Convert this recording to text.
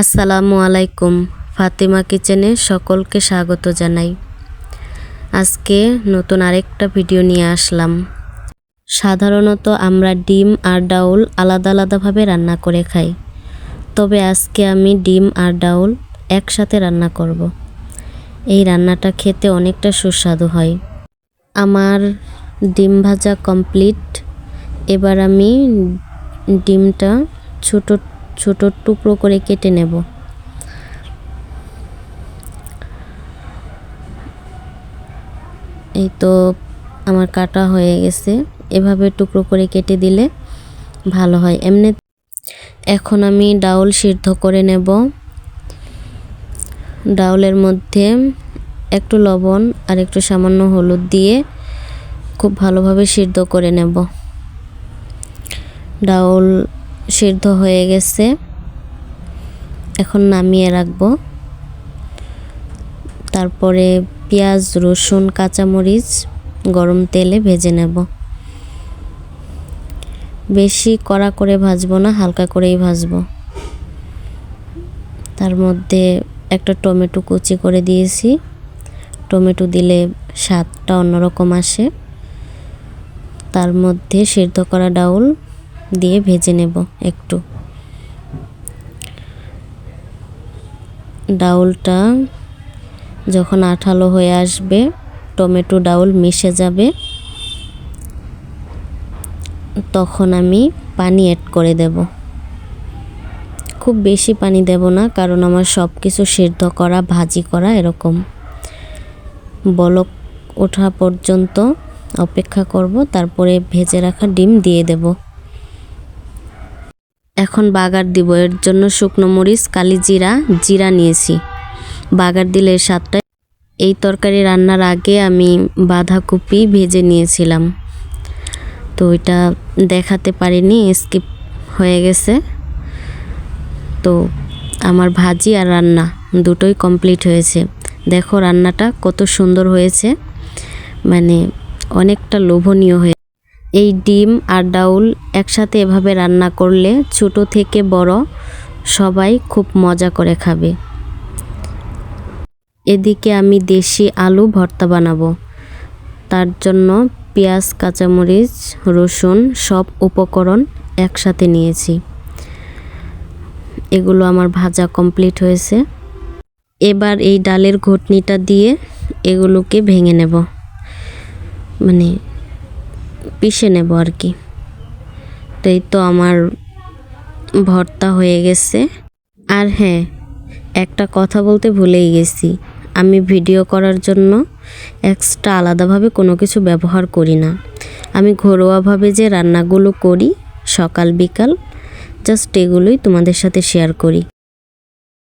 আসসালামু আলাইকুম, ফাতিমা কিচেনে সকলকে স্বাগত জানাই। আজকে নতুন আরেকটা ভিডিও নিয়ে আসলাম। সাধারণত আমরা ডিম আর ডাউল আলাদা আলাদাভাবে রান্না করে খাই। তবে আজকে আমি ডিম আর ডাউল একসাথে রান্না করব। এই রান্নাটা খেতে অনেকটা সুস্বাদু হয়। আমার ডিম ভাজা কমপ্লিট। এবার আমি ডিমটা ছোট ছোট টুকরো করে কেটে নেব। এই তো আমার কাটা হয়ে গেছে। এভাবে টুকরো করে কেটে দিলে ভালো হয়। এমনি এখন আমি ডাউল সিদ্ধ করে নেব। ডাউলের মধ্যে একটু লবণ আর একটু সামান্য হলুদ দিয়ে খুব ভালোভাবে সিদ্ধ করে নেব। ডাউল সিদ্ধ হয়ে গেছে। এখন নামিয়ে রাখব। তারপরে পেঁয়াজ, রসুন, কাঁচামরিচ গরম তেলে ভেজে নেব। বেশি কড়া করে ভাজবো না, হালকা করেই ভাজবো। তার মধ্যে একটা টমেটো কুচি করে দিয়েছি। টমেটো দিলে স্বাদটা অন্যরকম আসে। তার মধ্যে সিদ্ধ করা ডাউল দিয়ে ভেজে নেব একটু। ডাউলটা যখন আঠালো হয়ে আসবে, টমেটো ডাউল মিশে যাবে। তখন আমি পানি অ্যাড করে দেব। খুব বেশি পানি দেব না, কারণ আমার সব কিছু সিদ্ধ করা, ভাজি করা এরকম। বলক ওঠা পর্যন্ত অপেক্ষা করব, তারপরে ভেজে রাখা ডিম দিয়ে দেব। এখন বাগার দিব, এর জন্য শুকনো মরিচ, কালি জিরা জিরা নিয়েছি। বাগার দিলে স্বাদটা এই তরকারি রান্নার আগে আমি বাঁধাকপি ভেজে নিয়েছিলাম। তো ওইটা দেখাতে পারিনি, স্কিপ হয়ে গেছে। তো আমার ভাজি আর রান্না দুটোই কমপ্লিট হয়েছে। দেখো রান্নাটা কত সুন্দর হয়েছে। মানে অনেকটা লোভনীয় হয়ে এই ডিম আর ডাউল একসাথে এভাবে রান্না করলে ছোট থেকে বড় সবাই খুব মজা করে খাবে। এদিকে আমি দেশি আলু ভর্তা বানাবো। তার জন্য পেঁয়াজ, কাঁচামরিচ, রসুন সব উপকরণ একসাথে নিয়েছি। এগুলো আমার ভাজা কমপ্লিট হয়েছে। এবার এই ডালের ঘটনিটা দিয়ে এগুলোকে ভেঙে নেব। মানে পিষে নেব আর কি। তো এই তো আমার ভর্তা হয়ে গেছে। আর হ্যাঁ একটা কথা বলতে ভুলেই গেছি। আমি ভিডিও করার জন্য এক্সট্রা আলাদাভাবে কোনো কিছু ব্যবহার করি না। আমি ঘরোয়াভাবে যে রান্নাগুলো করি সকাল বিকাল জাস্ট এগুলোই তোমাদের সাথে শেয়ার করি।